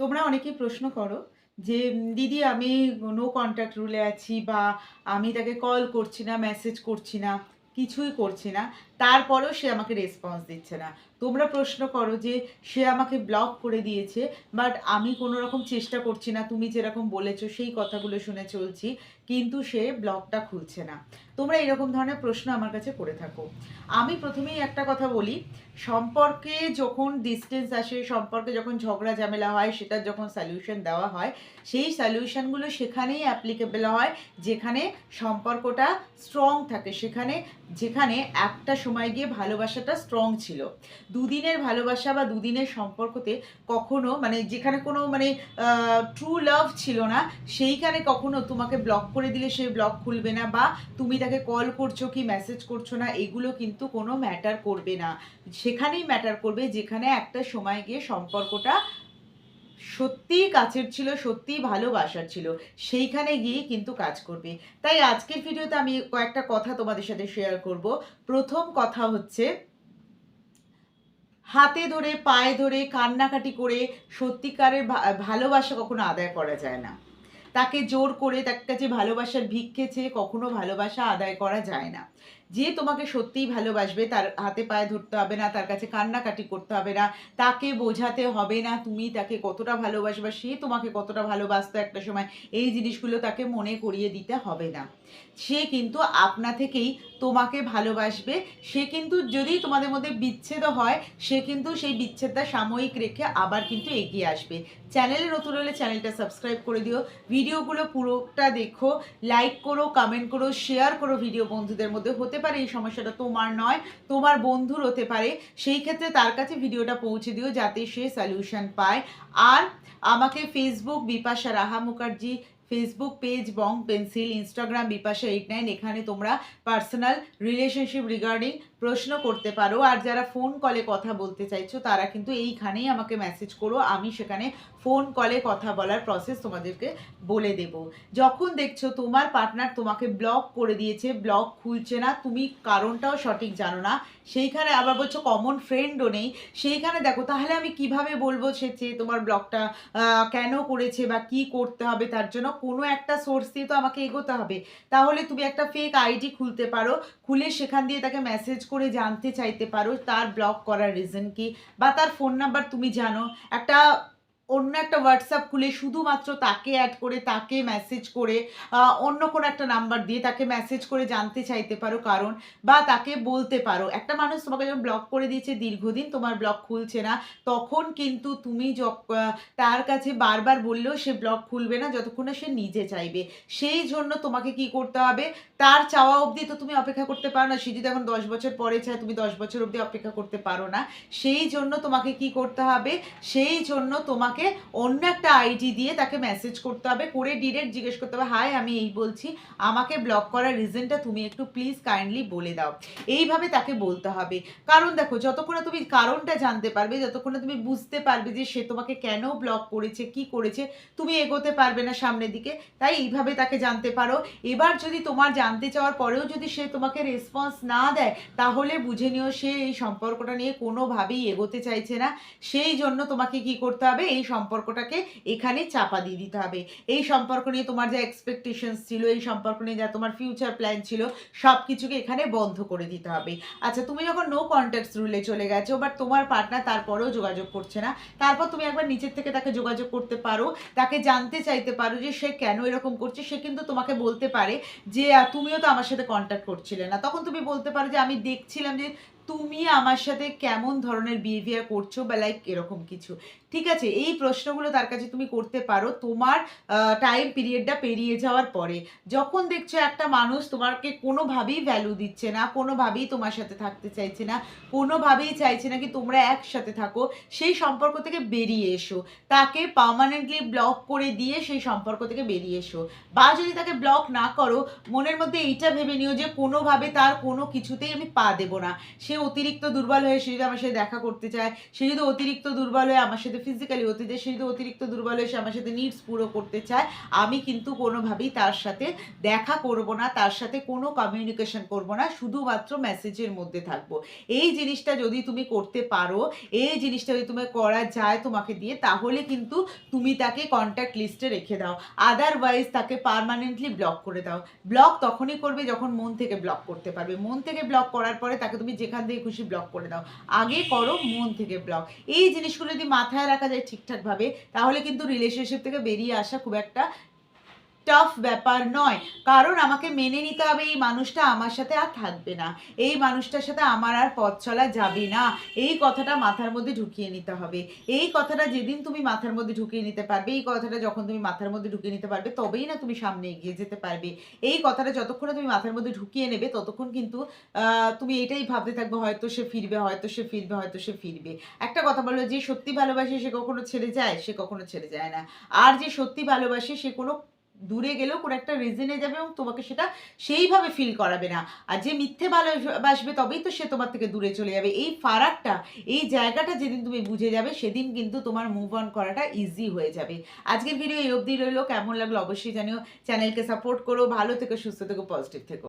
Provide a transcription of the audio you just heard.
তোমরা অনেকেই প্রশ্ন করো যে দিদি আমি নো কন্ট্যাক্ট রুলে আছি বা আমি তাকে কল করছি না মেসেজ করছি না, কিছুই করছি না। তারপরেও সে আমাকে রেসপন্স দিচ্ছে না। তোমরা প্রশ্ন করো যে সে আমাকে ব্লক করে দিয়েছে বাট আমি কোনো রকম চেষ্টা করছি না, তুমি যেরকম বলেছ সেই কথাগুলো শুনে চলছি, কিন্তু সে ব্লগটা খুলছে না। তোমরা এরকম ধরনের প্রশ্ন আমার কাছে করে থাকো। আমি প্রথমেই একটা কথা বলি, সম্পর্কে যখন ডিস্টেন্স আসে, সম্পর্কে যখন ঝগড়া ঝামেলা হয় সেটার যখন সলিউশন দেওয়া হয়, সেই সলিউশনগুলো সেখানেই অ্যাপ্লিকেবল হয়, যেখানে সম্পর্কটা স্ট্রং থাকে, সেখানে, যেখানে একটা সময় গিয়ে ভালোবাসাটা স্ট্রং ছিল। দুদিনের ভালোবাসা বা দুদিনের সম্পর্কতে কখনো মানে যেখানে কোনো মানে ট্রু লাভ ছিল না, সেইখানে কখনো তোমাকে ব্লক করে দিলে সে ব্লক খুলবে না বা তুমি তাকে কল করছ কি মেসেজ করছ না, এগুলো কিন্তু কোনো ম্যাটার করবে না। সেখানেই ম্যাটার করবে যেখানে একটা সময় গিয়ে সম্পর্কটা সত্যিই কাছের ছিল, সত্যিই ভালোবাসার ছিল। সেইখানে গিয়ে কিন্তু কাজ করবে। তাই আজকের ভিডিওতে আমি কয়েকটা কথা তোমাদের সাথে শেয়ার করব। প্রথম কথা হচ্ছে, হাতে ধরে, পায়ে ধরে, কান্নাকাটি করে সত্যিকারের ভালোবাসা কখনো আদায় করা যায় না। তাকে জোর করে তার কাছে ভালোবাসার ভিক্ষে চেয়ে কখনো ভালোবাসা আদায় করা যায় না। যে তোমাকে সত্যিই ভালোবাসবে, তার হাতে পায়ে ধরতে হবে না, তার কাছে কান্নাকাটি করতে হবে না, তাকে বোঝাতে হবে না তুমি তাকে কতটা ভালোবাসবা, সে তোমাকে কতটা ভালোবাসতো একটা সময়, এই জিনিসগুলো তাকে মনে করিয়ে দিতে হবে না। সে কিন্তু আপনা থেকেই তোমাকে ভালোবাসবে, সে কিন্তু যদি তোমাদের মধ্যে বিচ্ছেদ হয়, সে কিন্তু সেই বিচ্ছেদটা সাময়িক রেখে আবার কিন্তু এগিয়ে আসবে। চ্যানেলে নতুন হলে চ্যানেলটা সাবস্ক্রাইব করে দিও, ভিডিওগুলো পুরোটা দেখো, লাইক করো কমেন্ট করো শেয়ার করো ভিডিও বন্ধুদের মধ্যে, হতে পারে, এই সমস্যাটা তোমার নয়, তোমার বন্ধুর হতে পারে। সেই ক্ষেত্রে তার কাছে ভিডিওটা পৌঁছে দিও যাতে সে সলিউশন পায়। আর আমাকে Facebook Bipasha Raha Mukherjee Facebook page bong pencil Instagram Bipasha eight nine এখানে তোমরা পার্সোনাল রিলেশনশিপ রিগার্ডিং প্রশ্ন করতে পারো। আর যারা ফোন কলে কথা বলতে চাইছো তারা কিন্তু এইখানেই আমাকে মেসেজ করো। আমি সেখানে ফোন কলে কথা বলার প্রসেস তোমাদেরকে বলে দেব। যখন দেখছ তোমার পার্টনার তোমাকে ব্লক করে দিয়েছে ব্লক খুলছে না তুমি কারণটাও সঠিক জানো না। সেইখানে আবার বলছো কমন ফ্রেন্ডও নেই। সেইখানে দেখো তাহলে আমি কীভাবে বলব সে তোমার ব্লগটা আহ, কেন করেছে বা কি করতে হবে তার জন্য কোনো একটা সোর্স দিয়ে তো আমাকে এগোতে হবে। তাহলে তুমি একটা ফেক আইডি খুলতে পারো, খুলে সেখান দিয়ে তাকে মেসেজ করে জানতে চাইতে পারো, তার ব্লক করার রিজন কি, বা তার ফোন নাম্বার তুমি জানো। একটা অন্য একটা হোয়াটসঅ্যাপ খুলে শুধুমাত্র তাকে অ্যাড করে, তাকে মেসেজ করে অন্য কোনো একটা নাম্বার দিয়ে তাকে মেসেজ করে জানতে চাইতে পারো কারণ বা তাকে বলতে পারো। একটা মানুষ তোমাকে যখন ব্লক করে দিয়েছে দীর্ঘদিন, তোমার ব্লক খুলছে না, তখন কিন্তু তুমি তার কাছে বারবার বললেও সে ব্লক খুলবে না যতক্ষণ না সে নিজে চাইবে। সেই জন্য তোমাকে কি করতে হবে? তার চাওয়া অবধি তো তুমি অপেক্ষা করতে পারো না। সে যদি এখন দশ বছর পরে চায়, তুমি দশ বছর অবধি অপেক্ষা করতে পারো না। সেই জন্য তোমাকে কি করতে হবে? সেই জন্য তোমাকে অন্য একটা আইডি দিয়ে তাকে মেসেজ করতে হবে, করে ডিরেক্ট জিজ্ঞেস করতে হবে হাই আমি এই বলছি, আমাকে ব্লক করার রিজনটা তুমি একটু প্লিজ কাইন্ডলি বলে দাও। এইভাবে তাকে বলতে হবে। কারণ দেখো, যতক্ষণ তুমি কারণটা জানতে পারবে, যতক্ষণ তুমি বুঝতে পারবে যে সে তোমাকে কেন ব্লক করেছে, কি করেছে, তুমি এগোতে পারবে না সামনের দিকে, তাই এইভাবে তাকে জানতে পারো। এবার যদি তোমার জানতে চাওয়ার পরেও যদি সে তোমাকে রেসপন্স না দেয়, তাহলে বুঝে নিও সে এই সম্পর্কটা নিয়ে কোনোভাবেই এগোতে চাইছে না। সেই জন্য তোমাকে কি করতে হবে, এই সম্পর্কটাকে এখানে চাপা দিয়ে দিতে হবে। এই সম্পর্ক নিয়ে তোমার যা এক্সপেকটেশনস ছিল, এই সম্পর্ক নিয়ে যা তোমার ফিউচার প্ল্যান ছিল সব কিছুকে এখানে বন্ধ করে দিতে হবে। আচ্ছা তুমি যখন নো কন্ট্যাক্টস রুলে চলে গেছো বাট তোমার পার্টনার তারপরেও যোগাযোগ করছে না, তারপর তুমি একবার নিচের থেকে তাকে যোগাযোগ করতে পারো, তাকে জানতে চাইতে পারো যে সে কেন এরকম করছে, সে কিন্তু তোমাকে বলতে পারে যে তুমিও তো আমার সাথে কন্ট্যাক্ট করছিলে না। তখন তুমি বলতে পারো যে, আমি দেখছিলাম যে তুমি আমার সাথে কেমন ধরনের বিহেভিয়ার করছ বা লাইক এরকম কিছু? ঠিক আছে, এই প্রশ্নগুলো তার কাছে তুমি করতে পারো। তোমার টাইম পিরিয়ডটা পেরিয়ে যাওয়ার পরে। যখন দেখছ একটা মানুষ তোমাকে কোনোভাবেই ভ্যালু দিচ্ছে না, কোনোভাবেই তোমার সাথে থাকতে চাইছে না, কোনোভাবেই চাইছে না কি তোমরা একসাথে থাকো, সেই সম্পর্ক থেকে বেরিয়ে এসো। তাকে পার্মানেন্টলি ব্লক করে দিয়ে সেই সম্পর্ক থেকে বেরিয়ে এসো। বা যদি তাকে ব্লক না করো, মনের মধ্যে এইটা ভেবে নিও যে কোনোভাবে তার কোনো কিছুতেই আমি পা দেবো না। সে অতিরিক্ত দুর্বল হয়ে সে যদি আমার সাথে দেখা করতে চায়, সে যদি অতিরিক্ত দুর্বল হয়ে আমার সাথে ফিজিক্যালি হতে চায়, সে যদি অতিরিক্ত দুর্বল হয়ে সে আমার সাথে নিডস পুরো করতে চায়, আমি কিন্তু কোনোভাবেই তার সাথে দেখা করব না, তার সাথে কোনো কমিউনিকেশন করব না, শুধুমাত্র মেসেজের মধ্যে থাকব। এই জিনিসটা যদি তুমি করতে পারো, এই জিনিসটা যদি তুমি করা যায় তোমাকে দিয়ে, তাহলে কিন্তু তুমি তাকে কন্ট্যাক্ট লিস্টে রেখে দাও। আদারওয়াইজ তাকে পার্মানেন্টলি ব্লক করে দাও। ব্লক তখনই করবে যখন মন থেকে ব্লক করতে পারবে। মন থেকে ব্লক করার পরে তাকে তুমি যেখান থেকে খুশি ব্লক করে দাও। আগে করো, মন থেকে ব্লক এই জিনিসগুলো যদি মাথায় রাখা যায় ঠিকঠাকভাবে, তাহলে কিন্তু রিলেশনশিপ থেকে বেরিয়ে আসা খুব একটা টাফ ব্যাপার নয়। কারণ আমাকে মেনে নিতে হবে এই মানুষটা আমার সাথে আর থাকবে না। এই মানুষটার সাথে আমার আর পথ চলা যাবে না। এই কথাটা মাথার মধ্যে ঢুকিয়ে নিতে হবে। এই কথাটা যেদিন তুমি মাথার মধ্যে ঢুকিয়ে নিতে পারবে, এই কথাটা যখন তুমি মাথার মধ্যে ঢুকিয়ে নিতে পারবে, তবেই না তুমি সামনে এগিয়ে যেতে পারবে। এই কথাটা যতক্ষণ তুমি মাথার মধ্যে ঢুকিয়ে নেবে, ততক্ষণ কিন্তু তুমি এটাই ভাবতে থাকবে, হয়তো সে ফিরবে, হয়তো সে ফিরবে, হয়তো সে ফিরবে। একটা কথা বলো, যে সত্যি ভালোবাসে সে কখনো ছেড়ে যায়, সে কখনো ছেড়ে যায় না। আর যে সত্যি ভালোবাসে সে কোনো দূরে গেলেও কোনো একটা রিজনে যাবে এবং তোমাকে সেটা সেইভাবে ফিল করাবে না। আর যে মিথ্যে ভালোবাসবে তবেই তো সে তোমার থেকে দূরে চলে যাবে। এই ফারাকটা, এই জায়গাটা যেদিন তুমি বুঝে যাবে, সেদিন কিন্তু তোমার মুভ অন করাটা ইজি হয়ে যাবে। আজকের ভিডিও এই অবধি রইল। কেমন লাগল অবশ্যই জানিও। চ্যানেলকে সাপোর্ট করো। ভালো থেকো, সুস্থ থেকো পজিটিভ থেকো।